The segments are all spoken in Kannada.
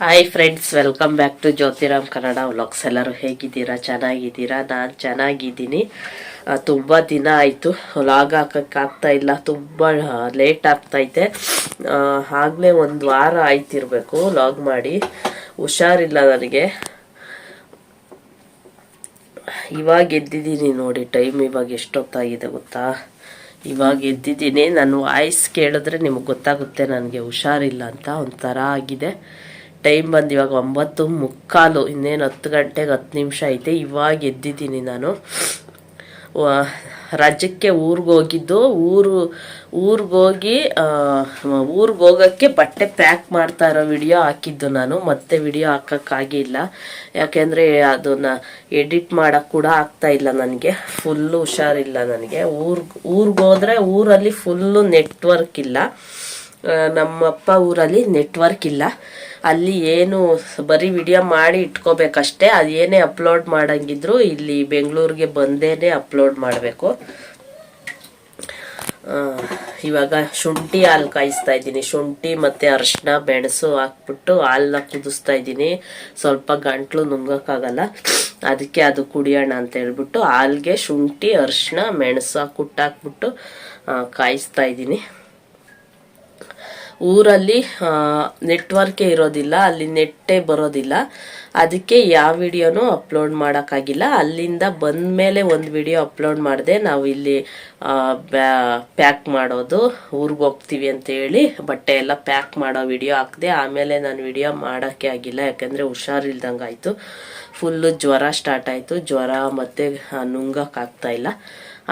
Hi friends welcome back to Jyothiram Kannada vlogs ಎಲ್ಲರೂ ಹೇಗಿದ್ದೀರಾ? ಚೆನ್ನಾಗಿದ್ದೀರಾ? ನಾನು ಚೆನ್ನಾಗಿದ್ದೀನಿ. ತುಂಬ ದಿನ ಆಯಿತು. ವ್ಲಾಗ್ ಹಾಕೋಕ್ಕಾಗ್ತಾ ಇಲ್ಲ. ತುಂಬ ಲೇಟ್ ಆಗ್ತೈತೆ ಆಗಲೇ ಒಂದು ವಾರ ಆಯ್ತಿರಬೇಕು ವ್ಲಾಗ್ ಮಾಡಿ. ಹುಷಾರಿಲ್ಲ ನನಗೆ. ಇವಾಗ ಎದ್ದಿದ್ದೀನಿ ನೋಡಿ ಟೈಮ್ ಇವಾಗ ಎಷ್ಟೊತ್ತಾಗಿದೆ ಗೊತ್ತಾ? ಇವಾಗ ಎದ್ದಿದ್ದೀನಿ. ನಾನು ವಾಯ್ಸ್ ಕೇಳಿದ್ರೆ ನಿಮಗೆ ಗೊತ್ತಾಗುತ್ತೆ, ನನಗೆ ಹುಷಾರಿಲ್ಲ ಅಂತ ಒಂಥರ ಆಗಿದೆ. ಟೈಮ್ ಬಂದು ಇವಾಗ ಒಂಬತ್ತು ಮುಕ್ಕಾಲು, ಇನ್ನೇನು ಹತ್ತು ಗಂಟೆಗೆ ಹತ್ತು ನಿಮಿಷ ಐತೆ. ಇವಾಗ ಎದ್ದಿದ್ದೀನಿ ನಾನು. ರಾಜ್ಯಕ್ಕೆ ಊರಿಗೆ ಹೋಗಿದ್ದು. ಊರು, ಊರಿಗೆ ಹೋಗಿ ಊರಿಗೆ ಹೋಗೋಕ್ಕೆ ಬಟ್ಟೆ ಪ್ಯಾಕ್ ಮಾಡ್ತಾ ಇರೋ ವಿಡಿಯೋ ಹಾಕಿದ್ದು ನಾನು. ಮತ್ತೆ ವಿಡಿಯೋ ಹಾಕೋಕ್ಕಾಗಿಲ್ಲ ಯಾಕೆಂದರೆ ಅದನ್ನು ಎಡಿಟ್ ಮಾಡೋಕ್ಕೆ ಕೂಡ ಆಗ್ತಾ ಇಲ್ಲ ನನಗೆ. ಫುಲ್ಲು ಹುಷಾರಿಲ್ಲ ನನಗೆ. ಊರ್ ಊರಿಗೆ ಹೋದರೆ ಊರಲ್ಲಿ ಫುಲ್ಲು ನೆಟ್ವರ್ಕ್ ಇಲ್ಲ. ನಮ್ಮಪ್ಪ ಊರಲ್ಲಿ ನೆಟ್ವರ್ಕ್ ಇಲ್ಲ. ಅಲ್ಲಿ ಏನು ಬರೀ ವಿಡಿಯೋ ಮಾಡಿ ಇಟ್ಕೋಬೇಕಷ್ಟೇ, ಅದು ಏನೇ ಅಪ್ಲೋಡ್ ಮಾಡಂಗಿದ್ರು ಇಲ್ಲಿ ಬೆಂಗಳೂರಿಗೆ ಬಂದೇನೆ ಅಪ್ಲೋಡ್ ಮಾಡಬೇಕು. ಇವಾಗ ಶುಂಠಿ ಹಾಲು ಕಾಯಿಸ್ತಾ ಇದ್ದೀನಿ. ಶುಂಠಿ ಮತ್ತು ಅರಿಶಿನ ಮೆಣಸು ಹಾಕ್ಬಿಟ್ಟು ಹಾಲನ್ನ ಕುದಿಸ್ತಾ ಇದ್ದೀನಿ. ಸ್ವಲ್ಪ ಗಂಟ್ಲು ನುಂಗೋಕ್ಕಾಗಲ್ಲ. ಅದಕ್ಕೆ ಅದು ಕುಡಿಯೋಣ ಅಂತ ಹೇಳ್ಬಿಟ್ಟು ಹಾಲ್ಗೆ ಶುಂಠಿ ಅರಿಶಿನ ಮೆಣಸು ಕುಟ್ಟಾಕ್ಬಿಟ್ಟು ಕಾಯಿಸ್ತಾ ಇದ್ದೀನಿ. ಊರಲ್ಲಿ ನೆಟ್ವರ್ಕೇ ಇರೋದಿಲ್ಲ, ಅಲ್ಲಿ ನೆಟ್ಟೇ ಬರೋದಿಲ್ಲ. ಅದಕ್ಕೆ ಯಾವ ವಿಡಿಯೋನೂ ಅಪ್ಲೋಡ್ ಮಾಡೋಕ್ಕಾಗಿಲ್ಲ. ಅಲ್ಲಿಂದ ಬಂದ ಮೇಲೆ ಒಂದು ವಿಡಿಯೋ ಅಪ್ಲೋಡ್ ಮಾಡಿದೆ, ನಾವು ಇಲ್ಲಿ ಪ್ಯಾಕ್ ಮಾಡೋದು, ಊರಿಗೆ ಹೋಗ್ತೀವಿ ಅಂತ ಹೇಳಿ ಬಟ್ಟೆ ಎಲ್ಲ ಪ್ಯಾಕ್ ಮಾಡೋ ವಿಡಿಯೋ ಹಾಕಿದೆ, ಆಮೇಲೆ ನಾನು ವಿಡಿಯೋ ಮಾಡೋಕ್ಕೆ ಆಗಿಲ್ಲ. ಯಾಕಂದರೆ ಹುಷಾರಿಲ್ದಂಗೆ ಆಯಿತು. ಫುಲ್ಲು ಜ್ವರ ಸ್ಟಾರ್ಟ್ ಆಯಿತು. ಜ್ವರ ಮತ್ತು ನುಂಗಕ್ಕಾಗ್ತಾ ಇಲ್ಲ.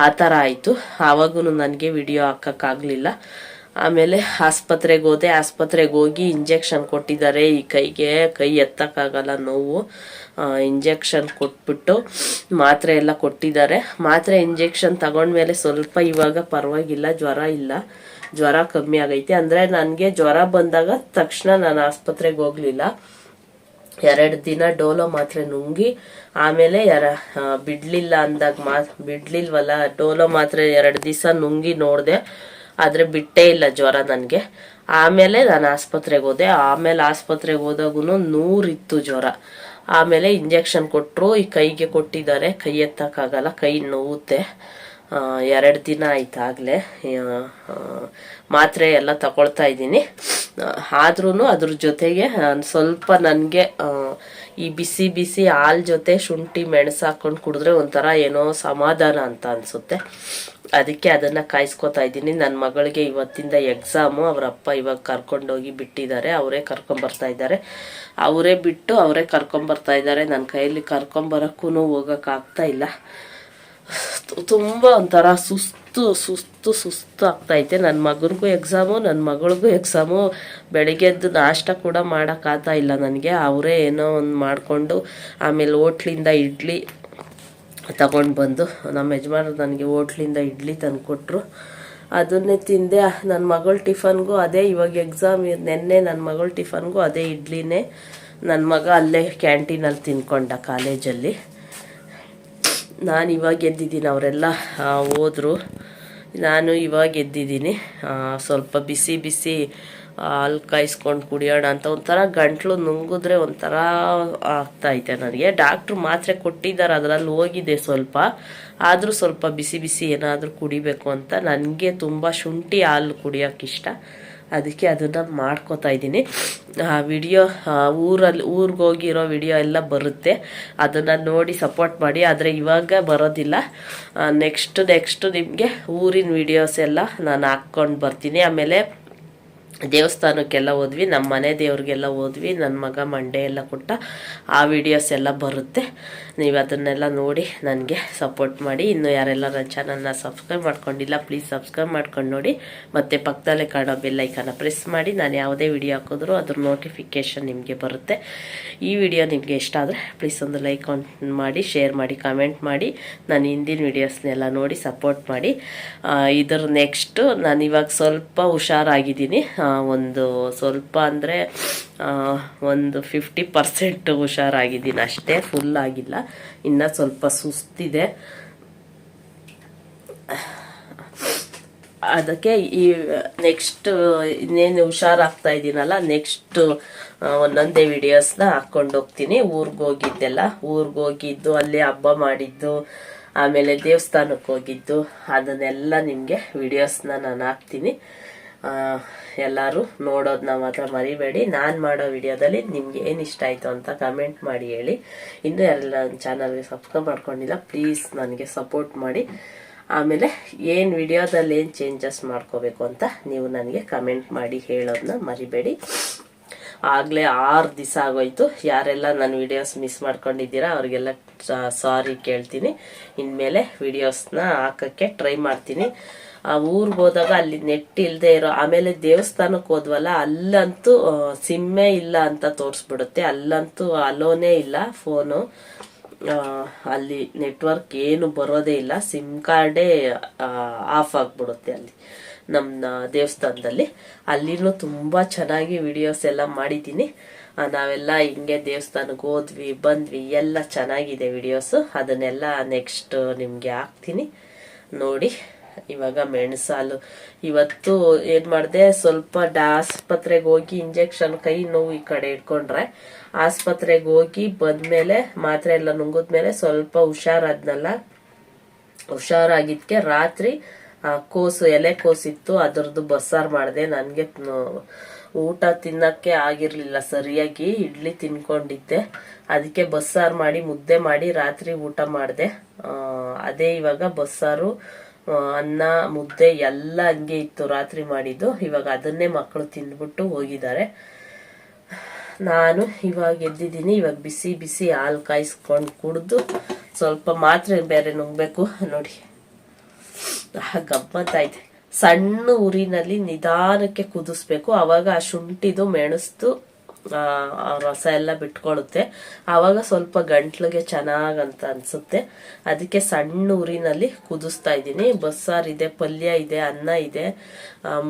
ಆ ಥರ ಆಯಿತು. ಆವಾಗೂ ನನಗೆ ವಿಡಿಯೋ ಹಾಕೋಕ್ಕಾಗಲಿಲ್ಲ ಆಮೇಲೆ ಆಸ್ಪತ್ರೆಗೆ ಹೋದೆ. ಆಸ್ಪತ್ರೆಗೆ ಹೋಗಿ ಇಂಜೆಕ್ಷನ್ ಕೊಟ್ಟಿದ್ದಾರೆ. ಈ ಕೈಗೆ ಕೈ ಎತ್ತಕ್ಕಾಗಲ್ಲ ನೋವು. ಇಂಜೆಕ್ಷನ್ ಕೊಟ್ಬಿಟ್ಟು ಮಾತ್ರೆ ಎಲ್ಲ ಕೊಟ್ಟಿದ್ದಾರೆ. ಮಾತ್ರೆ ಇಂಜೆಕ್ಷನ್ ತಗೊಂಡ್ಮೇಲೆ ಸ್ವಲ್ಪ ಇವಾಗ ಪರವಾಗಿಲ್ಲ, ಜ್ವರ ಇಲ್ಲ. ಜ್ವರ ಕಮ್ಮಿ ಆಗೈತೆ. ಅಂದರೆ ನನಗೆ ಜ್ವರ ಬಂದಾಗ ತಕ್ಷಣ ನಾನು ಆಸ್ಪತ್ರೆಗೆ ಹೋಗಲಿಲ್ಲ. ಎರಡು ದಿನ ಡೋಲೋ ಮಾತ್ರೆ ನುಂಗಿ ಆಮೇಲೆ ಯಾರ ಬಿಡ್ಲಿಲ್ಲ ಅಂದಾಗ ಮಾ, ಬಿಡ್ಲಿಲ್ವಲ್ಲ, ಡೋಲೋ ಮಾತ್ರೆ ಎರಡು ದಿವಸ ನುಂಗಿ ನೋಡಿದೆ. ಆದರೆ ಬಿಟ್ಟೇ ಇಲ್ಲ ಜ್ವರ ನನಗೆ. ಆಮೇಲೆ ನಾನು ಆಸ್ಪತ್ರೆಗೆ ಹೋದೆ. ಆಮೇಲೆ ಆಸ್ಪತ್ರೆಗೆ ಹೋದಾಗೂ ನೂರಿತ್ತು ಜ್ವರ. ಆಮೇಲೆ ಇಂಜೆಕ್ಷನ್ ಕೊಟ್ಟರು ಈ ಕೈಗೆ ಕೊಟ್ಟಿದ್ದಾರೆ. ಕೈ ಎತ್ತಕ್ಕಾಗಲ್ಲ, ಕೈ ನೋವುತ್ತೆ. ಎರಡು ದಿನ ಆಯ್ತು ಆಗಲೇ. ಮಾತ್ರೆ ಎಲ್ಲ ತಗೊಳ್ತಾ ಇದ್ದೀನಿ. ಆದ್ರೂ ಅದ್ರ ಜೊತೆಗೆ ಸ್ವಲ್ಪ ನನಗೆ ಈ ಬಿಸಿ ಬಿಸಿ ಹಾಲ್ ಜೊತೆ ಶುಂಠಿ ಮೆಣಸು ಹಾಕೊಂಡು ಕುಡಿದ್ರೆ ಒಂಥರ ಏನೋ ಸಮಾಧಾನ ಅಂತ ಅನಿಸುತ್ತೆ. ಅದಕ್ಕೆ ಅದನ್ನು ಕಾಯಿಸ್ಕೊತಾ ಇದ್ದೀನಿ. ನನ್ನ ಮಗಳಿಗೆ ಇವತ್ತಿಂದ ಎಕ್ಸಾಮು ಅವರ ಅಪ್ಪ ಇವಾಗ ಕರ್ಕೊಂಡೋಗಿ ಬಿಟ್ಟಿದ್ದಾರೆ. ಅವರೇ ಕರ್ಕೊಂಬರ್ತಾ ಇದ್ದಾರೆ. ಅವರೇ ಬಿಟ್ಟು ಅವರೇ ಕರ್ಕೊಂಬರ್ತಾ ಇದ್ದಾರೆ. ನನ್ನ ಕೈಯಲ್ಲಿ ಕರ್ಕೊಂಬರೋಕ್ಕೂ ಹೋಗೋಕ್ಕಾಗ್ತಾ ಇಲ್ಲ. ತುಂಬ ಒಂಥರ ಸುಸ್ತು ಸುಸ್ತು ಸುಸ್ತು ಸುಸ್ತು ಆಗ್ತೈತೆ ನನ್ನ ಮಗನಿಗೂ ಎಕ್ಸಾಮು ನನ್ನ ಮಗಳಿಗೂ ಎಕ್ಸಾಮು ಬೆಳಗ್ಗೆದ್ದು ನಾಷ್ಟ ಕೂಡ ಮಾಡೋಕ್ಕಾಗ್ತಾ ಇಲ್ಲ ನನಗೆ. ಅವರೇ ಏನೋ ಒಂದು ಮಾಡಿಕೊಂಡು ಆಮೇಲೆ ಓಟ್ಲಿಂದ ಇಡ್ಲಿ ತಗೊಂಡು ಬಂದು ನಮ್ಮ ಯಜಮಾನರು ನನಗೆ ಓಟ್ಲಿಂದ ಇಡ್ಲಿ ತಂದುಕೊಟ್ರು ಅದನ್ನೇ ತಿಂದೆ. ನನ್ನ ಮಗಳ ಟಿಫನ್ಗೂ ಅದೇ, ಇವಾಗ ಎಕ್ಸಾಮ್ ನೆನ್ನೆ ನನ್ನ ಮಗಳ ಟಿಫನ್ಗೂ ಅದೇ ಇಡ್ಲಿನೇ. ನನ್ನ ಮಗ ಅಲ್ಲೇ ಕ್ಯಾಂಟೀನಲ್ಲಿ ತಿನ್ಕೊಂಡ ಕಾಲೇಜಲ್ಲಿ ನಾನು ಇವಾಗ ಎದ್ದಿದ್ದೀನಿ ಅವರೆಲ್ಲ ಹೋದರು. ನಾನು ಇವಾಗ ಎದ್ದಿದ್ದೀನಿ. ಸ್ವಲ್ಪ ಬಿಸಿ ಬಿಸಿ ಹಾಲು ಕಾಯಿಸ್ಕೊಂಡು ಕುಡಿಯೋಣ ಅಂತ ಒಂಥರ ಗಂಟ್ಲು ನುಂಗಿದ್ರೆ ಒಂಥರ ಆಗ್ತೈತೆ ನನಗೆ. ಡಾಕ್ಟ್ರು ಮಾತ್ರೆ ಕೊಟ್ಟಿದ್ದಾರೆ, ಅದರಲ್ಲಿ ಹೋಗಿದೆ ಸ್ವಲ್ಪ. ಆದರೂ ಸ್ವಲ್ಪ ಬಿಸಿ ಬಿಸಿ ಏನಾದರೂ ಕುಡಿಬೇಕು ಅಂತ. ನನಗೆ ತುಂಬ ಶುಂಠಿ ಹಾಲು ಕುಡಿಯೋಕ್ಕಿಷ್ಟ ಅದಕ್ಕೆ ಅದನ್ನು ಮಾಡ್ಕೋತಾ ಇದ್ದೀನಿ. ಆ ವಿಡಿಯೋ ಊರಲ್ಲಿ, ಊರಿಗೆ ಹೋಗಿರೋ ವಿಡಿಯೋ ಎಲ್ಲ ಬರುತ್ತೆ. ಅದನ್ನು ನೋಡಿ ಸಪೋರ್ಟ್ ಮಾಡಿ. ಆದರೆ ಇವಾಗ ಬರೋದಿಲ್ಲ. ನೆಕ್ಸ್ಟ್ ನೆಕ್ಸ್ಟ್ ನಿಮಗೆ ಊರಿನ ವಿಡಿಯೋಸ್ ಎಲ್ಲ ನಾನು ಹಾಕ್ಕೊಂಡು ಬರ್ತೀನಿ. ಆಮೇಲೆ ದೇವಸ್ಥಾನಕ್ಕೆಲ್ಲ ಹೋದ್ವಿ, ನಮ್ಮ ಮನೆ ದೇವ್ರಿಗೆಲ್ಲ ಹೋದ್ವಿ ನನ್ನ ಮಗ ಮಂಡೆ ಎಲ್ಲ ಕೊಟ್ಟ ಆ ವಿಡಿಯೋಸ್ ಎಲ್ಲ ಬರುತ್ತೆ. ನೀವು ಅದನ್ನೆಲ್ಲ ನೋಡಿ ನನಗೆ ಸಪೋರ್ಟ್ ಮಾಡಿ. ಇನ್ನು ಯಾರೆಲ್ಲ ನನ್ನ ಚಾನಲ್ನ ಸಬ್ಸ್ಕ್ರೈಬ್ ಮಾಡ್ಕೊಂಡಿಲ್ಲ ಪ್ಲೀಸ್ ಸಬ್ಸ್ಕ್ರೈಬ್ ಮಾಡ್ಕೊಂಡು ನೋಡಿ. ಮತ್ತು ಪಕ್ಕದಲ್ಲೇ ಕಾಣೋ ಬೆಲ್ಲೈಕನ್ನ ಪ್ರೆಸ್ ಮಾಡಿ. ನಾನು ಯಾವುದೇ ವಿಡಿಯೋ ಹಾಕಿದ್ರು ಅದ್ರ ನೋಟಿಫಿಕೇಷನ್ ನಿಮಗೆ ಬರುತ್ತೆ. ಈ ವಿಡಿಯೋ ನಿಮಗೆ ಇಷ್ಟ ಆದರೆ ಪ್ಲೀಸ್ ಒಂದು ಲೈಕ್ ಮಾಡಿ ಶೇರ್ ಮಾಡಿ ಕಮೆಂಟ್ ಮಾಡಿ. ನಾನು ಹಿಂದಿನ ವಿಡಿಯೋಸ್ನೆಲ್ಲ ನೋಡಿ ಸಪೋರ್ಟ್ ಮಾಡಿ. ಇದ್ರ ನೆಕ್ಸ್ಟು ನಾನು ಇವಾಗ ಸ್ವಲ್ಪ ಹುಷಾರಾಗಿದ್ದೀನಿ. ಒಂದು ಸ್ವಲ್ಪ ಅಂದರೆ ಒಂದು ಫಿಫ್ಟಿ ಪರ್ಸೆಂಟ್ ಹುಷಾರಾಗಿದ್ದೀನಿ ಅಷ್ಟೇ ಫುಲ್ ಆಗಿಲ್ಲ. ಇನ್ನು ಸ್ವಲ್ಪ ಸುಸ್ತಿದೆ. ಅದಕ್ಕೆ ಈ ನೆಕ್ಸ್ಟ್ ಇನ್ನೇನು ಹುಷಾರಾಗ್ತಾ ಇದ್ದೀನಲ್ಲ ನೆಕ್ಸ್ಟ್ ಒಂದೊಂದೇ ವಿಡಿಯೋಸ್ನ ಹಾಕ್ಕೊಂಡು ಹೋಗ್ತೀನಿ. ಹೋಗಿದ್ದೆಲ್ಲ, ಊರಿಗೆ ಹೋಗಿದ್ದು, ಅಲ್ಲಿ ಹಬ್ಬ ಮಾಡಿದ್ದು, ಆಮೇಲೆ ದೇವಸ್ಥಾನಕ್ಕೆ ಹೋಗಿದ್ದು, ಅದನ್ನೆಲ್ಲ ನಿಮಗೆ ವಿಡಿಯೋಸ್ನ ನಾನು ಹಾಕ್ತೀನಿ. ಎಲ್ಲರೂ ನೋಡೋದನ್ನ ಮಾತ್ರ ಮರಿಬೇಡಿ. ನಾನು ಮಾಡೋ ವಿಡಿಯೋದಲ್ಲಿ ನಿಮ್ಗೆ ಏನು ಇಷ್ಟ ಆಯಿತು ಅಂತ ಕಮೆಂಟ್ ಮಾಡಿ ಹೇಳಿ. ಇನ್ನೂ ಎಲ್ಲ ಚಾನಲ್ಗೆ ಸಬ್ಸ್ಕ್ರೈಬ್ ಮಾಡ್ಕೊಂಡಿಲ್ಲ ಪ್ಲೀಸ್ ನನಗೆ ಸಪೋರ್ಟ್ ಮಾಡಿ. ಆಮೇಲೆ ಏನು ವಿಡಿಯೋದಲ್ಲಿ ಏನು ಚೇಂಜಸ್ ಮಾಡ್ಕೋಬೇಕು ಅಂತ ನೀವು ನನಗೆ ಕಮೆಂಟ್ ಮಾಡಿ ಹೇಳೋದನ್ನ ಮರಿಬೇಡಿ. ಆಗಲೇ ಆರು ದಿವಸ ಆಗೋಯ್ತು. ಯಾರೆಲ್ಲ ನನ್ನ ವಿಡಿಯೋಸ್ ಮಿಸ್ ಮಾಡ್ಕೊಂಡಿದ್ದೀರಾ, ಅವ್ರಿಗೆಲ್ಲ ಸಾರಿ ಕೇಳ್ತೀನಿ. ಇನ್ಮೇಲೆ ವಿಡಿಯೋಸ್ನ ಹಾಕೋಕ್ಕೆ ಟ್ರೈ ಮಾಡ್ತೀನಿ. ಆ ಊರಿಗೆ ಹೋದಾಗ ಅಲ್ಲಿ ನೆಟ್ ಇಲ್ಲದೆ ಇರೋ, ಆಮೇಲೆ ದೇವಸ್ಥಾನಕ್ಕೆ ಹೋದ್ವಲ್ಲ, ಅಲ್ಲಂತೂ ಸಿಮ್ಮೆ ಇಲ್ಲ ಅಂತ ತೋರಿಸ್ಬಿಡುತ್ತೆ. ಅಲ್ಲಂತೂ ಅಲೋನೇ ಇಲ್ಲ ಫೋನು. ಅಲ್ಲಿ ನೆಟ್ವರ್ಕ್ ಏನು ಬರೋದೇ ಇಲ್ಲ. ಸಿಮ್ ಕಾರ್ಡೇ ಆಫ್ ಆಗ್ಬಿಡುತ್ತೆ ಅಲ್ಲಿ ನಮ್ಮ ದೇವಸ್ಥಾನದಲ್ಲಿ. ಅಲ್ಲಿನೂ ತುಂಬ ಚೆನ್ನಾಗಿ ವಿಡಿಯೋಸ್ ಎಲ್ಲ ಮಾಡಿದ್ದೀನಿ. ನಾವೆಲ್ಲ ಹಿಂಗೆ ದೇವಸ್ಥಾನಕ್ಕೆ ಹೋದ್ವಿ, ಬಂದ್ವಿ, ಎಲ್ಲ ಚೆನ್ನಾಗಿದೆ ವಿಡಿಯೋಸು. ಅದನ್ನೆಲ್ಲ ನೆಕ್ಸ್ಟ್ ನಿಮಗೆ ಹಾಕ್ತೀನಿ. ನೋಡಿ. ಇವಾಗ ಮೆಣಸಾಲು. ಇವತ್ತು ಏನ್ ಮಾಡಿದೆ, ಸ್ವಲ್ಪ ಆಸ್ಪತ್ರೆಗೆ ಹೋಗಿ ಇಂಜೆಕ್ಷನ್ ಕೈ ನೋವು ಈ ಕಡೆ ಇಟ್ಕೊಂಡ್ರೆ. ಆಸ್ಪತ್ರೆಗೆ ಹೋಗಿ ಬಂದ್ಮೇಲೆ ಮಾತ್ರೆ ಎಲ್ಲ ನುಂಗಿದ್ಮೇಲೆ ಸ್ವಲ್ಪ ಹುಷಾರಾದ್ನಲ್ಲ. ಹುಷಾರಾಗಿದ್ಕೆ ರಾತ್ರಿ ಕೋಸು, ಎಲೆ ಕೋಸಿತ್ತು, ಅದರದ್ದು ಬಸ್ಸಾರು ಮಾಡಿದೆ. ನನಗೆ ಊಟ ತಿನ್ನಕ್ಕೆ ಆಗಿರ್ಲಿಲ್ಲ ಸರಿಯಾಗಿ, ಇಡ್ಲಿ ತಿನ್ಕೊಂಡಿದ್ದೆ. ಅದಕ್ಕೆ ಬಸ್ಸಾರು ಮಾಡಿ ಮುದ್ದೆ ಮಾಡಿ ರಾತ್ರಿ ಊಟ ಮಾಡಿದೆ. ಅದೇ ಇವಾಗ ಬಸ್ಸಾರು ಅನ್ನ, ಮುದ್ದೆ ಎಲ್ಲ ಹಂಗೆ ಇತ್ತು, ರಾತ್ರಿ ಮಾಡಿದ್ದು. ಇವಾಗ ಅದನ್ನೇ ಮಕ್ಕಳು ತಿಂದ್ಬಿಟ್ಟು ಹೋಗಿದ್ದಾರೆ. ನಾನು ಇವಾಗ ಎದ್ದಿದ್ದೀನಿ. ಇವಾಗ ಬಿಸಿ ಬಿಸಿ ಹಾಲು ಕಾಯಿಸ್ಕೊಂಡು ಕುಡಿದು ಸ್ವಲ್ಪ ಮಾತ್ರೆ ಬೇರೆ ನುಂಗ್ಬೇಕು ನೋಡಿ. ಗಮ್ಮತ್ತಾಯ್ತು. ಸಣ್ಣ ಉರಿನಲ್ಲಿ ನಿಧಾನಕ್ಕೆ ಕುದಿಸ್ಬೇಕು. ಅವಾಗ ಆ ಶುಂಠಿದು ಆ ರಸ ಎಲ್ಲ ಬಿಟ್ಕೊಳುತ್ತೆ. ಆವಾಗ ಸ್ವಲ್ಪ ಗಂಟ್ಲಿಗೆ ಚೆನ್ನಾಗಂತ ಅನ್ಸುತ್ತೆ. ಅದಕ್ಕೆ ಸಣ್ಣ ಊರಿನಲ್ಲಿ ಕುದಿಸ್ತಾ ಇದ್ದೀನಿ. ಬಸ್ಸಾರು ಇದೆ, ಪಲ್ಯ ಇದೆ, ಅನ್ನ ಇದೆ.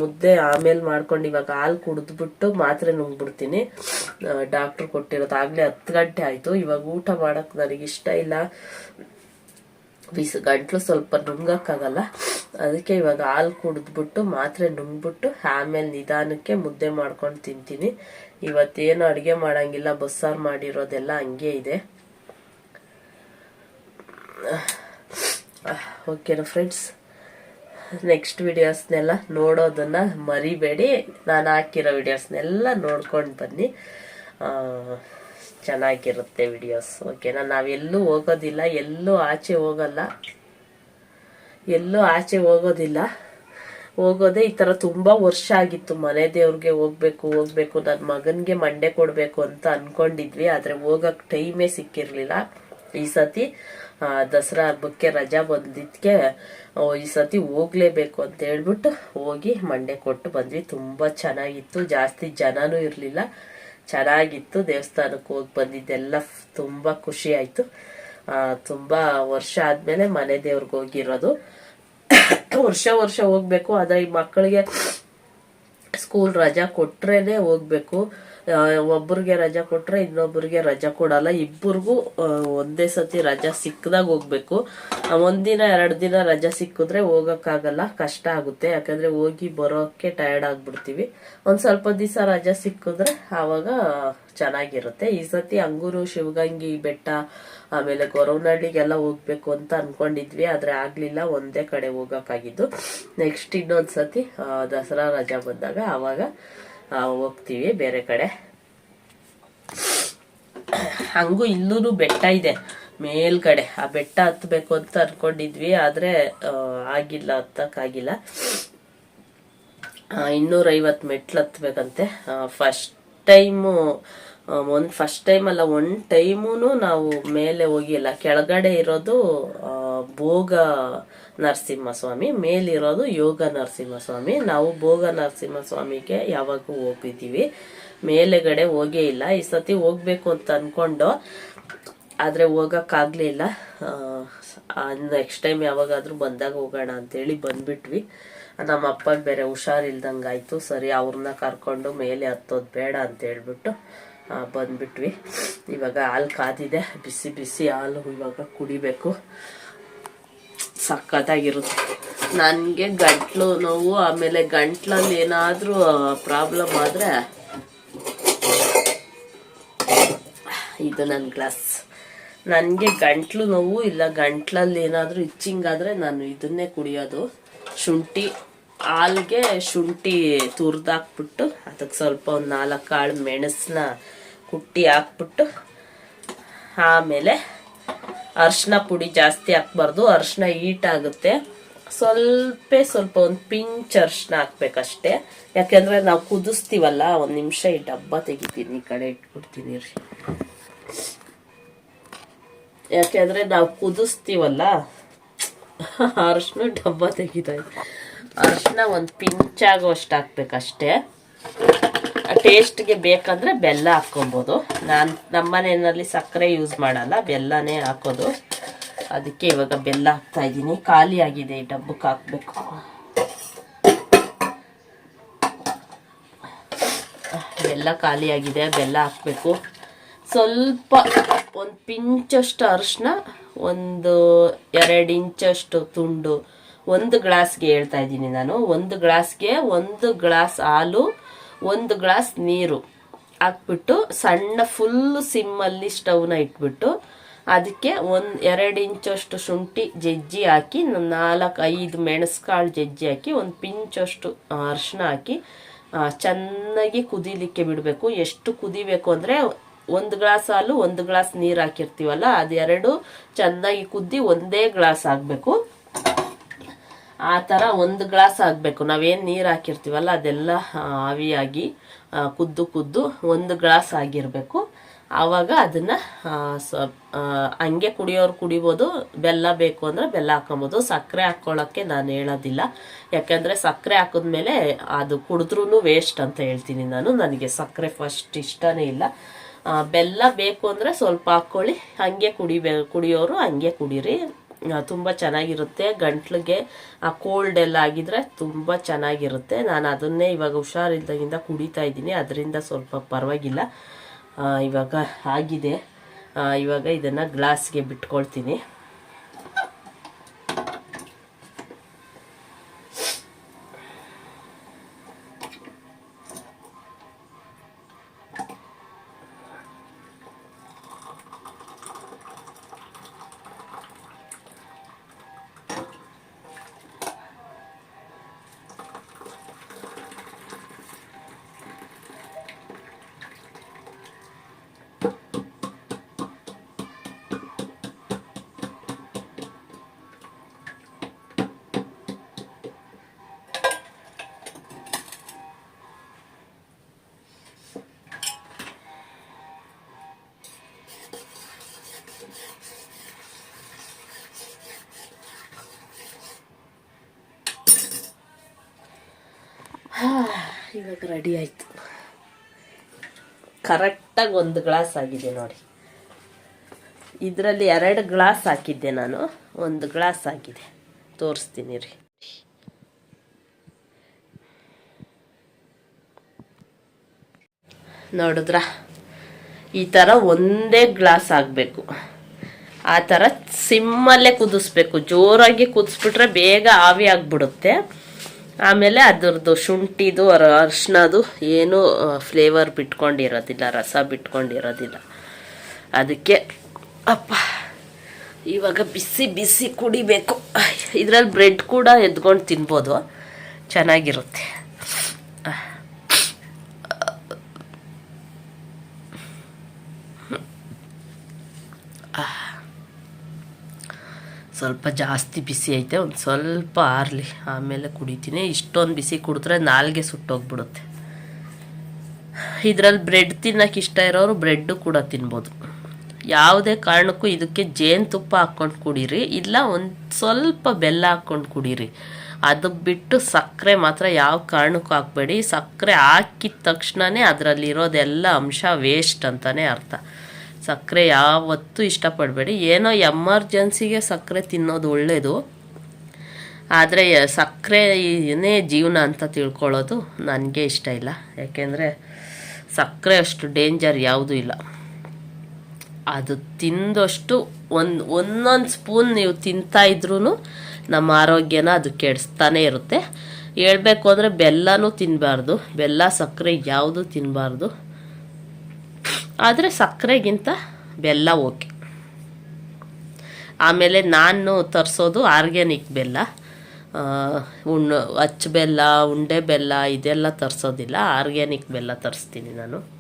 ಮುದ್ದೆ ಆಮೇಲೆ ಮಾಡ್ಕೊಂಡು ಇವಾಗ ಹಾಲು ಕುಡಿದ್ಬಿಟ್ಟು ಮಾತ್ರೆ ನುಂಗ್ಬಿಡ್ತೀನಿ. ಡಾಕ್ಟ್ರು ಕೊಟ್ಟಿರೋದು ಆಗಲೇ ಹತ್ತು ಗಂಟೆ ಆಯ್ತು. ಇವಾಗ ಊಟ ಮಾಡಕ್ ನನಗಿಷ್ಟ ಇಲ್ಲ. ಬಿಸಿ ಗಂಟ್ಲು ಸ್ವಲ್ಪ ನುಂಗಕ್ಕಾಗಲ್ಲ. ಅದಕ್ಕೆ ಇವಾಗ ಹಾಲು ಕುಡಿದ್ಬಿಟ್ಟು, ಮಾತ್ರೆ ನುಂಗ್ಬಿಟ್ಟು, ಆಮೇಲೆ ನಿಧಾನಕ್ಕೆ ಮುದ್ದೆ ಮಾಡ್ಕೊಂಡು ತಿಂತೀನಿ. ಇವತ್ತೇನು ಅಡುಗೆ ಮಾಡಂಗಿಲ್ಲ, ಬಸ್ಸಾರು ಮಾಡಿರೋದೆಲ್ಲ ಹಂಗೆ ಇದೆ. ಓಕೆನಾ ಫ್ರೆಂಡ್ಸ್ ನೆಕ್ಸ್ಟ್ ವಿಡಿಯೋಸ್ನೆಲ್ಲ ನೋಡೋದನ್ನ ಮರಿಬೇಡಿ. ನಾನು ಹಾಕಿರೋ ವಿಡಿಯೋಸ್ನೆಲ್ಲ ನೋಡ್ಕೊಂಡು ಬನ್ನಿ. ಚೆನ್ನಾಗಿರುತ್ತೆ ವಿಡಿಯೋಸ್ ಓಕೆನಾ ನಾವೆಲ್ಲೂ ಹೋಗೋದಿಲ್ಲ, ಎಲ್ಲೂ ಆಚೆ ಹೋಗಲ್ಲ. ಎಲ್ಲೂ ಆಚೆ ಹೋಗೋದಿಲ್ಲ. ಹೋಗೋದೇ ಈ ಥರ ತುಂಬ ವರ್ಷ ಆಗಿತ್ತು. ಮನೆ ದೇವ್ರಿಗೆ ಹೋಗ್ಬೇಕು ಹೋಗ್ಬೇಕು ನನ್ನ ಮಗನಿಗೆ ಮಂಡೆ ಕೊಡಬೇಕು ಅಂತ ಅನ್ಕೊಂಡಿದ್ವಿ. ಆದರೆ ಹೋಗಕ್ಕೆ ಟೈಮೇ ಸಿಕ್ಕಿರಲಿಲ್ಲ. ಈ ಸತಿ ದಸರಾ ಹಬ್ಬಕ್ಕೆ ರಜಾ ಬಂದಿದ್ದಕ್ಕೆ ಈ ಸತಿ ಹೋಗ್ಲೇಬೇಕು ಅಂತ ಹೇಳ್ಬಿಟ್ಟು ಹೋಗಿ ಮಂಡೆ ಕೊಟ್ಟು ಬಂದ್ವಿ. ತುಂಬ ಚೆನ್ನಾಗಿತ್ತು. ಜಾಸ್ತಿ ಜನನೂ ಇರಲಿಲ್ಲ. ಚೆನ್ನಾಗಿತ್ತು, ದೇವಸ್ಥಾನಕ್ಕೆ ಹೋಗಿ ಬಂದಿದ್ದೆಲ್ಲ ತುಂಬ ಖುಷಿ ಆಯಿತು. ತುಂಬ ವರ್ಷ ಆದಮೇಲೆ ಮನೆ ದೇವ್ರಿಗೆ ಹೋಗಿರೋದು. ವರ್ಷ ವರ್ಷ ಹೋಗ್ಬೇಕು, ಆದರೆ ಈ ಮಕ್ಕಳಿಗೆ ಸ್ಕೂಲ್ ರಜಾ ಕೊಟ್ರೇನೆ ಹೋಗ್ಬೇಕು. ಆ, ಒಬ್ರಿಗೆ ರಜಾ ಕೊಟ್ರೆ ಇನ್ನೊಬ್ಬರಿಗೆ ರಜಾ ಕೊಡಲ್ಲ. ಇಬ್ಬರಿಗೂ ಒಂದೇ ಸತಿ ರಜಾ ಸಿಕ್ಕದಾಗ ಹೋಗ್ಬೇಕು. ಒಂದಿನ ಎರಡು ದಿನ ರಜಾ ಸಿಕ್ಕಿದ್ರೆ ಹೋಗಕ್ಕಾಗಲ್ಲ. ಕಷ್ಟ ಆಗುತ್ತೆ. ಯಾಕಂದ್ರೆ ಹೋಗಿ ಬರೋಕ್ಕೆ ಟಯರ್ಡ್ ಆಗ್ಬಿಡ್ತೀವಿ. ಒಂದು ಸ್ವಲ್ಪ ದಿವಸ ರಜಾ ಸಿಕ್ಕಿದ್ರೆ ಆವಾಗ ಚೆನ್ನಾಗಿರುತ್ತೆ. ಈ ಸತಿ ಅಂಗೂರು ಶಿವಗಂಗಿ ಬೆಟ್ಟ ಆಮೇಲೆ ಗೊರವನಹಳ್ಳಿಗೆಲ್ಲ ಹೋಗ್ಬೇಕು ಅಂತ ಅನ್ಕೊಂಡಿದ್ವಿ. ಆದ್ರೆ ಆಗ್ಲಿಲ್ಲ. ಒಂದೇ ಕಡೆ ಹೋಗಕ್ಕಾಗಿದ್ದು. ನೆಕ್ಸ್ಟ್ ಇನ್ನೊಂದ್ಸತಿ ದಸರಾ ರಜಾ ಬಂದಾಗ ಆವಾಗ ಹೋಗ್ತೀವಿ ಬೇರೆ ಕಡೆ. ಹಂಗೂ ಇಲ್ಲೂ ಬೆಟ್ಟ ಇದೆ, ಮೇಲ್ಗಡೆ. ಆ ಬೆಟ್ಟ ಹತ್ತಬೇಕು ಅಂತ ಅನ್ಕೊಂಡಿದ್ವಿ, ಆದ್ರೆ ಆಗಿಲ್ಲ, ಹತ್ತಕ್ಕಾಗಿಲ್ಲ. ಇನ್ನೂರೈವತ್ತು ಮೆಟ್ಲು ಹತ್ಬೇಕಂತೆ. ಫಸ್ಟ್ ಟೈಮು ಒಂದು ಫಸ್ಟ್ ಟೈಮ್ ಅಲ್ಲ ಒನ್ ಟೈಮೂ ನಾವು ಮೇಲೆ ಹೋಗಿಲ್ಲ. ಕೆಳಗಡೆ ಇರೋದು ಭೋಗ ನರಸಿಂಹಸ್ವಾಮಿ ಮೇಲಿರೋದು ಯೋಗ ನರಸಿಂಹಸ್ವಾಮಿ ನಾವು ಭೋಗ ನರಸಿಂಹಸ್ವಾಮಿಗೆ ಯಾವಾಗೂ ಹೋಗಿದ್ದೀವಿ ಮೇಲೆಗಡೆ ಹೋಗೇ ಇಲ್ಲ. ಈ ಸತಿ ಹೋಗ್ಬೇಕು ಅಂತ ಅನ್ಕೊಂಡು, ಆದರೆ ಹೋಗೋಕ್ಕಾಗಲಿಲ್ಲ ನೆಕ್ಸ್ಟ್ ಟೈಮ್ ಯಾವಾಗಾದರೂ ಬಂದಾಗ ಹೋಗೋಣ ಅಂತೇಳಿ ಬಂದ್ಬಿಟ್ವಿ. ನಮ್ಮ ಅಪ್ಪಗೆ ಬೇರೆ ಹುಷಾರಿಲ್ದಂಗಾಯ್ತು. ಸರಿ, ಅವ್ರನ್ನ ಕರ್ಕೊಂಡು ಮೇಲೆ ಹತ್ತೋದು ಬೇಡ ಅಂತ ಹೇಳ್ಬಿಟ್ಟು ಬಂದ್ಬಿಟ್ವಿ. ಇವಾಗ ಹಾಲು ಕಾದಿದೆ. ಬಿಸಿ ಬಿಸಿ ಹಾಲು ಇವಾಗ ಕುಡಿಬೇಕು. ಸಖತ್ತಾಗಿರುತ್ತೆ ನನಗೆ ಗಂಟ್ಲು ನೋವು, ಆಮೇಲೆ ಗಂಟ್ಲಲ್ಲಿ ಏನಾದರೂ ಪ್ರಾಬ್ಲಮ್ ಆದರೆ ಇದು ನನ್ನ ಗ್ಲಾಸ್ ನನಗೆ ಗಂಟ್ಲು ನೋವು ಇಲ್ಲ, ಗಂಟ್ಲಲ್ಲಿ ಏನಾದರೂ ಇಚ್ಚಿಂಗ್ ಆದರೆ ನಾನು ಇದನ್ನೇ ಕುಡಿಯೋದು. ಶುಂಠಿ, ಹಾಲ್ಗೆ ಶುಂಠಿ ತುರ್ದಾಕ್ಬಿಟ್ಟು, ಅದಕ್ಕೆ ಸ್ವಲ್ಪ ಒಂದು ನಾಲ್ಕು ಕಾಳು ಮೆಣಸನ್ನ ಕುಟ್ಟಿ ಹಾಕ್ಬಿಟ್ಟು, ಆಮೇಲೆ ಅರ್ಶಿನ ಪುಡಿ ಜಾಸ್ತಿ ಹಾಕ್ಬಾರ್ದು, ಅರ್ಶಿನ ಹೀಟ್ ಆಗುತ್ತೆ. ಸ್ವಲ್ಪ ಸ್ವಲ್ಪ ಒಂದು ಪಿಂಚ್ ಅರ್ಶಿನ ಹಾಕ್ಬೇಕಷ್ಟೇ. ಯಾಕೆಂದ್ರೆ ನಾವು ಕುದಿಸ್ತೀವಲ್ಲ, ಒಂದು ನಿಮಿಷ ಈ ಡಬ್ಬ ತೆಗಿತೀನಿ, ಈ ಕಡೆ ಇಟ್ಬಿಡ್ತೀನಿ ಯಾಕೆಂದ್ರೆ ನಾವು ಕುದಿಸ್ತೀವಲ್ಲ, ಅರ್ಶಿನ ಡಬ್ಬ ತೆಗಿತಾ ಅರ್ಶಿನ ಒಂದು ಪಿಂಚ್ ಆಗೋಷ್ಟು ಹಾಕ್ಬೇಕಷ್ಟೇ. ಟೇಸ್ಟ್ಗೆ ಬೇಕಂದ್ರೆ ಬೆಲ್ಲ ಹಾಕ್ಕೊಬೋದು. ನಾನು ನಮ್ಮ ಮನೆಯಲ್ಲಿ ಸಕ್ಕರೆ ಯೂಸ್ ಮಾಡಲ್ಲ, ಬೆಲ್ಲನೇ ಹಾಕೋದು. ಅದಕ್ಕೆ ಇವಾಗ ಬೆಲ್ಲ ಹಾಕ್ತಾ ಇದ್ದೀನಿ. ಖಾಲಿ ಈ ಡಬ್ಬಕ್ಕೆ ಹಾಕಬೇಕು. ಬೆಲ್ಲ ಖಾಲಿ ಆಗಿದೆ, ಬೆಲ್ಲ ಹಾಕಬೇಕು. ಸ್ವಲ್ಪ ಒಂದು ಪಿಂಚಷ್ಟು ಅರಿಶಿನ, ಒಂದು ಎರಡು ಇಂಚಷ್ಟು ತುಂಡು, ಒಂದು ಗ್ಲಾಸ್ಗೆ ಹೇಳ್ತಾ ಇದ್ದೀನಿ ನಾನು. ಒಂದು ಗ್ಲಾಸ್ಗೆ ಒಂದು ಗ್ಲಾಸ್ ಹಾಲು ಒಂದು ಗ್ಲಾಸ್ ನೀರು ಹಾಕ್ಬಿಟ್ಟು ಸಣ್ಣ ಫುಲ್ ಸಿಮ್ಮಲ್ಲಿ ಸ್ಟವ್ನ ಇಟ್ಬಿಟ್ಟು ಅದಕ್ಕೆ ಒಂದು ಎರಡು ಇಂಚಷ್ಟು ಶುಂಠಿ ಜಜ್ಜಿ ಹಾಕಿ ನಾಲ್ಕು ಐದು ಮೆಣಸ್ಕಾಳು ಜಜ್ಜಿ ಹಾಕಿ, ಒಂದು ಪಿಂಚಷ್ಟು ಅರಿಶಿನ ಹಾಕಿ ಚೆನ್ನಾಗಿ ಕುದಿಲಿಕ್ಕೆ ಬಿಡಬೇಕು. ಎಷ್ಟು ಕುದಿಬೇಕು ಅಂದರೆ ಒಂದು ಗ್ಲಾಸ್ ಹಾಲು, ಒಂದು ಗ್ಲಾಸ್ ನೀರು ಹಾಕಿರ್ತೀವಲ್ಲ ಅದೆರಡು ಚೆನ್ನಾಗಿ ಕುದ್ದಿ ಒಂದೇ ಗ್ಲಾಸ್ ಆಗಬೇಕು ಆ ಥರ ಒಂದು ಗ್ಲಾಸ್ ಆಗಬೇಕು. ನಾವೇನು ನೀರು ಹಾಕಿರ್ತೀವಲ್ಲ, ಅದೆಲ್ಲ ಆವಿಯಾಗಿ ಕುದ್ದು ಕುದ್ದು ಒಂದು ಗ್ಲಾಸ್ ಆಗಿರಬೇಕು. ಆವಾಗ ಅದನ್ನು ಹಂಗೆ ಕುಡಿಯೋರು ಕುಡಿಬೋದು, ಬೆಲ್ಲ ಬೇಕು ಅಂದರೆ ಬೆಲ್ಲ ಹಾಕೊಬೋದು ಸಕ್ಕರೆ ಹಾಕ್ಕೊಳ್ಳೋಕ್ಕೆ ನಾನು ಹೇಳೋದಿಲ್ಲ. ಯಾಕೆಂದರೆ ಸಕ್ಕರೆ ಹಾಕಿದ್ಮೇಲೆ ಅದು ಕುಡಿದ್ರೂ ವೇಸ್ಟ್ ಅಂತ ಹೇಳ್ತೀನಿ ನಾನು. ನನಗೆ ಸಕ್ಕರೆ ಫಸ್ಟ್ ಇಷ್ಟನೇ ಇಲ್ಲ. ಬೆಲ್ಲ ಬೇಕು ಅಂದರೆ ಸ್ವಲ್ಪ ಹಾಕ್ಕೊಳ್ಳಿ. ಹಂಗೆ ಕುಡಿಬೇ ಕುಡಿಯೋರು ಹಂಗೆ ಕುಡೀರಿ. ತುಂಬ ಚೆನ್ನಾಗಿರುತ್ತೆ. ಗಂಟ್ಲಿಗೆ ಆ ಕೋಲ್ಡ್ ಎಲ್ಲ ಆಗಿದ್ರೆ ತುಂಬ ಚೆನ್ನಾಗಿರುತ್ತೆ. ನಾನು ಅದನ್ನೇ ಇವಾಗ ಹುಷಾರಿಲ್ದಾಗಿಂದ ಕುಡಿತಾ ಇದ್ದೀನಿ. ಅದರಿಂದ ಸ್ವಲ್ಪ ಪರವಾಗಿಲ್ಲ. ಇವಾಗ ಆಗಿದೆ. ಇವಾಗ ಇದನ್ನು ಗ್ಲಾಸ್ಗೆ ಬಿಟ್ಕೊಳ್ತೀನಿ. ಇವಾಗ ರೆಡಿ ಆಯಿತು. ಕರೆಕ್ಟಾಗಿ ಒಂದು ಗ್ಲಾಸ್ ಆಗಿದೆ ನೋಡಿ. ಇದರಲ್ಲಿ ಎರಡು ಗ್ಲಾಸ್ ಹಾಕಿದ್ದೆ ನಾನು. ಒಂದು ಗ್ಲಾಸ್ ಆಗಿದೆ. ತೋರಿಸ್ತೀನಿ ರೀ. ನೋಡಿದ್ರ? ಈ ಥರ ಒಂದೇ ಗ್ಲಾಸ್ ಆಗಬೇಕು. ಆ ಥರ ಸಿಮ್ಮಲ್ಲೇ ಕುದಿಸ್ಬೇಕು. ಜೋರಾಗಿ ಕುದಿಸ್ಬಿಟ್ರೆ ಬೇಗ ಆವಿ ಆಗಿಬಿಡುತ್ತೆ. ಆಮೇಲೆ ಅದ್ರದ್ದು ಶುಂಠಿದು, ಅರ ಅರ್ಶಿನದು ಏನು ಫ್ಲೇವರ್ ಬಿಟ್ಕೊಂಡಿರೋದಿಲ್ಲ, ರಸ ಬಿಟ್ಕೊಂಡಿರೋದಿಲ್ಲ. ಅದಕ್ಕೆ, ಅಪ್ಪ, ಇವಾಗ ಬಿಸಿ ಬಿಸಿ ಕುಡಿಬೇಕು. ಇದರಲ್ಲಿ ಬ್ರೆಡ್ ಕೂಡ ಎದ್ಕೊಂಡು ತಿನ್ಬೋದು. ಚೆನ್ನಾಗಿರುತ್ತೆ. ಸ್ವಲ್ಪ ಜಾಸ್ತಿ ಬಿಸಿ ಐತೆ, ಒಂದು ಸ್ವಲ್ಪ ಆರಲಿ. ಆಮೇಲೆ ಕುಡಿತೀನಿ. ಇಷ್ಟೊಂದು ಬಿಸಿ ಕುಡಿದ್ರೆ ನಾಲ್ಗೆ ಸುಟ್ಟೋಗ್ಬಿಡುತ್ತೆ. ಇದರಲ್ಲಿ ಬ್ರೆಡ್ ತಿನ್ನೋಕೆ ಇಷ್ಟ ಇರೋರು ಬ್ರೆಡ್ಡು ಕೂಡ ತಿನ್ಬೋದು. ಯಾವುದೇ ಕಾರಣಕ್ಕೂ ಇದಕ್ಕೆ ಜೇನುತುಪ್ಪ ಹಾಕ್ಕೊಂಡು ಕುಡೀರಿ. ಇಲ್ಲ, ಒಂದು ಸ್ವಲ್ಪ ಬೆಲ್ಲ ಹಾಕ್ಕೊಂಡು ಕುಡೀರಿ. ಅದು ಬಿಟ್ಟು ಸಕ್ಕರೆ ಮಾತ್ರ ಯಾವ ಕಾರಣಕ್ಕೂ ಹಾಕಬೇಡಿ. ಸಕ್ಕರೆ ಹಾಕಿದ ತಕ್ಷಣವೇ ಅದರಲ್ಲಿರೋದೆಲ್ಲ ಅಂಶ ವೇಸ್ಟ್ ಅಂತಲೇ ಅರ್ಥ. ಸಕ್ಕರೆ ಯಾವತ್ತೂ ಇಷ್ಟಪಡಬೇಡಿ. ಏನೋ ಎಮರ್ಜೆನ್ಸಿಗೆ ಸಕ್ಕರೆ ತಿನ್ನೋದು ಒಳ್ಳೆಯದು ಆದರೆ ಸಕ್ಕರೆನೇ ಜೀವನ ಅಂತ ತಿಳ್ಕೊಳ್ಳೋದು ನನಗೆ ಇಷ್ಟ ಇಲ್ಲ. ಯಾಕೆಂದರೆ ಸಕ್ಕರೆ ಅಷ್ಟು ಡೇಂಜರ್ ಯಾವುದೂ ಇಲ್ಲ. ಅದು ತಿಂದಷ್ಟು ಒಂದು, ಒಂದೊಂದು ಸ್ಪೂನ್ ನೀವು ತಿಂತಾ ಇದ್ರೂ ನಮ್ಮ ಆರೋಗ್ಯನ ಅದು ಕೆಡಿಸ್ತಾನೇ ಇರುತ್ತೆ. ಹೇಳ್ಬೇಕು ಅಂದರೆ ಬೆಲ್ಲನೂ ತಿನ್ನಬಾರ್ದು ಬೆಲ್ಲ ಸಕ್ಕರೆ ಯಾವುದು ತಿನ್ನಬಾರ್ದು ಆದರೆ ಸಕ್ಕರೆಗಿಂತ ಬೆಲ್ಲ ಓಕೆ. ಆಮೇಲೆ ನಾನು ತರಿಸೋದು ಆರ್ಗ್ಯಾನಿಕ್ ಬೆಲ್ಲ. ಉಣ್ಣು, ಅಚ್ಚ ಬೆಲ್ಲ, ಉಂಡೆ ಬೆಲ್ಲ, ಇದೆಲ್ಲ ತರಿಸೋದಿಲ್ಲ. ಆರ್ಗ್ಯಾನಿಕ್ ಬೆಲ್ಲ ತರಿಸ್ತೀನಿ ನಾನು.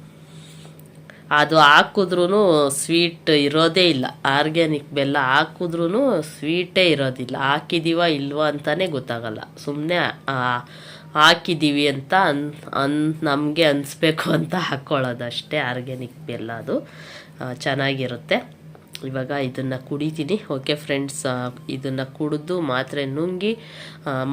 ಅದು ಹಾಕಿದ್ರೂ ಸ್ವೀಟ್ ಇರೋದೇ ಇಲ್ಲ. ಆರ್ಗ್ಯಾನಿಕ್ ಬೆಲ್ಲ ಹಾಕಿದ್ರೂ ಸ್ವೀಟೇ ಇರೋದಿಲ್ಲ. ಹಾಕಿದ್ದೀವ ಇಲ್ವಾ ಅಂತಲೇ ಗೊತ್ತಾಗಲ್ಲ. ಸುಮ್ಮನೆ ಹಾಕಿದ್ದೀವಿ ಅಂತ ಅನ್ ಅನ್ ನಮಗೆ ಅನಿಸ್ಬೇಕು ಅಂತ ಹಾಕ್ಕೊಳ್ಳೋದು ಅಷ್ಟೇ ಆರ್ಗ್ಯಾನಿಕ್ ಬೆಲ್ಲ ಅದು. ಚೆನ್ನಾಗಿರುತ್ತೆ. ಇವಾಗ ಇದನ್ನು ಕುಡಿತೀನಿ. ಓಕೆ ಫ್ರೆಂಡ್ಸ್ ಇದನ್ನು ಕುಡಿದು ಮಾತ್ರೆ ನುಂಗಿ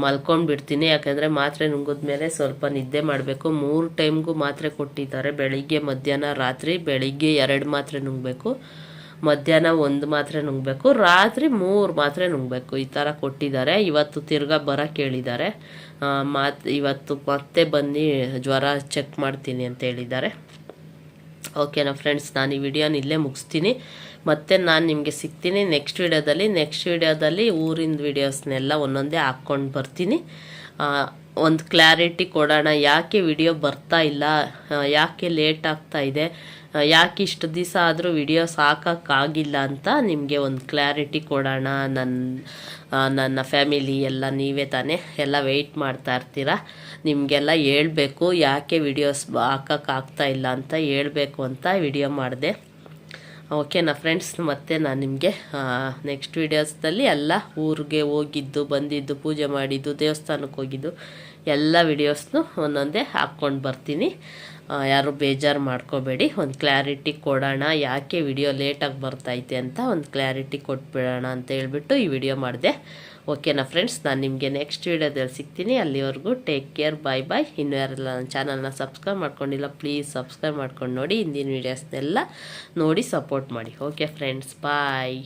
ಮಲ್ಕೊಂಡ್ಬಿಡ್ತೀನಿ. ಯಾಕಂದರೆ ಮಾತ್ರೆ ನುಂಗಿದ್ಮೇಲೆ ಸ್ವಲ್ಪ ನಿದ್ದೆ ಮಾಡಬೇಕು. ಮೂರು ಟೈಮ್ಗೂ ಮಾತ್ರೆ ಕೊಟ್ಟಿದ್ದಾರೆ. ಬೆಳಿಗ್ಗೆ ಮಧ್ಯಾಹ್ನ ರಾತ್ರಿ ಬೆಳಿಗ್ಗೆ ಎರಡು ಮಾತ್ರೆ ನುಂಗಬೇಕು. ಮಧ್ಯಾಹ್ನ ಒಂದು ಮಾತ್ರೆ ನುಂಗಬೇಕು. ರಾತ್ರಿ ಮೂರು ಮಾತ್ರೆ ನುಂಗಬೇಕು. ಈ ಥರ ಕೊಟ್ಟಿದ್ದಾರೆ. ಇವತ್ತು ತಿರ್ಗಾ ಬರ ಹೇಳಿದ್ದಾರೆ ಆ, ಮಾತ್, ಇವತ್ತು ಮತ್ತೆ ಬನ್ನಿ, ಜ್ವರ ಚೆಕ್ ಮಾಡ್ತೀನಿ ಅಂತ ಹೇಳಿದ್ದಾರೆ. ಓಕೆನಾ ಫ್ರೆಂಡ್ಸ್ ನಾನು ಈ ವಿಡಿಯೋನ ಇಲ್ಲೇ ಮುಗಿಸ್ತೀನಿ. ಮತ್ತೆ ನಾನು ನಿಮಗೆ ಸಿಗ್ತೀನಿ ನೆಕ್ಸ್ಟ್ ವಿಡಿಯೋದಲ್ಲಿ ನೆಕ್ಸ್ಟ್ ವಿಡಿಯೋದಲ್ಲಿ ಊರಿನ ವಿಡಿಯೋಸ್ನೆಲ್ಲ ಒಂದೊಂದೇ ಹಾಕ್ಕೊಂಡು ಬರ್ತೀನಿ. ಒಂದು ಕ್ಲಾರಿಟಿ ಕೊಡೋಣ. ಯಾಕೆ ವಿಡಿಯೋ ಬರ್ತಾ ಇಲ್ಲ? ಯಾಕೆ ಲೇಟ್ ಆಗ್ತಾ ಇದೆ? ಯಾಕೆ ಇಷ್ಟು ದಿವಸ ಆದರೂ ವಿಡಿಯೋ ಹಾಕೋಕ್ಕಾಗಿಲ್ಲ ಅಂತ ನಿಮಗೆ ಒಂದು ಕ್ಲಾರಿಟಿ ಕೊಡೋಣ. ನನ್ನ ನನ್ನ ಫ್ಯಾಮಿಲಿ ಎಲ್ಲ ನೀವೇ ತಾನೇ ಎಲ್ಲ ವೆಯ್ಟ್ ಮಾಡ್ತಾ ಇರ್ತೀರ? ನಿಮಗೆಲ್ಲ ಹೇಳಬೇಕು, ಯಾಕೆ ವಿಡಿಯೋಸ್ ಹಾಕೋಕ್ಕಾಗ್ತಾ ಇಲ್ಲ ಅಂತ ಹೇಳಬೇಕು ಅಂತ ವಿಡಿಯೋ ಮಾಡಿದೆ. ಓಕೆನಾ ಫ್ರೆಂಡ್ಸ್ ಮತ್ತೆ ನಾನು ನಿಮಗೆ ನೆಕ್ಸ್ಟ್ ವೀಡಿಯೋಸ್ದಲ್ಲಿ ಎಲ್ಲ ಊರಿಗೆ ಹೋಗಿದ್ದು, ಬಂದಿದ್ದು, ಪೂಜೆ ಮಾಡಿದ್ದು, ದೇವಸ್ಥಾನಕ್ಕೆ ಹೋಗಿದ್ದು ಎಲ್ಲ ವಿಡಿಯೋಸ್ನು ಒಂದೊಂದೇ ಹಾಕ್ಕೊಂಡು ಬರ್ತೀನಿ. ಯಾರು ಬೇಜಾರು ಮಾಡ್ಕೋಬೇಡಿ. ಒಂದು ಕ್ಲಾರಿಟಿ ಕೊಡೋಣ. ಯಾಕೆ ವಿಡಿಯೋ ಲೇಟಾಗಿ ಬರ್ತೈತೆ ಅಂತ ಒಂದು ಕ್ಲಾರಿಟಿ ಕೊಟ್ಬಿಡೋಣ ಅಂತ ಹೇಳ್ಬಿಟ್ಟು ಈ ವಿಡಿಯೋ ಮಾಡಿದೆ. ಓಕೆನಾ ಫ್ರೆಂಡ್ಸ್ ನಾನು ನಿಮಗೆ ನೆಕ್ಸ್ಟ್ ವೀಡಿಯೋದಲ್ಲಿ ಸಿಗ್ತೀನಿ. ಅಲ್ಲಿವರೆಗೂ ಟೇಕ್ ಕೇರ್ ಬಾಯ್ ಬಾಯ್ ಇನ್ನು ಯಾರೆಲ್ಲ ನನ್ನ ಚಾನಲ್ನ ಸಬ್ಸ್ಕ್ರೈಬ್ ಮಾಡ್ಕೊಂಡಿಲ್ಲ ಪ್ಲೀಸ್ ಸಬ್ಸ್ಕ್ರೈಬ್ ಮಾಡ್ಕೊಂಡು ನೋಡಿ. ಹಿಂದಿನ ವೀಡಿಯೋಸ್ನೆಲ್ಲ ನೋಡಿ ಸಪೋರ್ಟ್ ಮಾಡಿ. Okay friends bye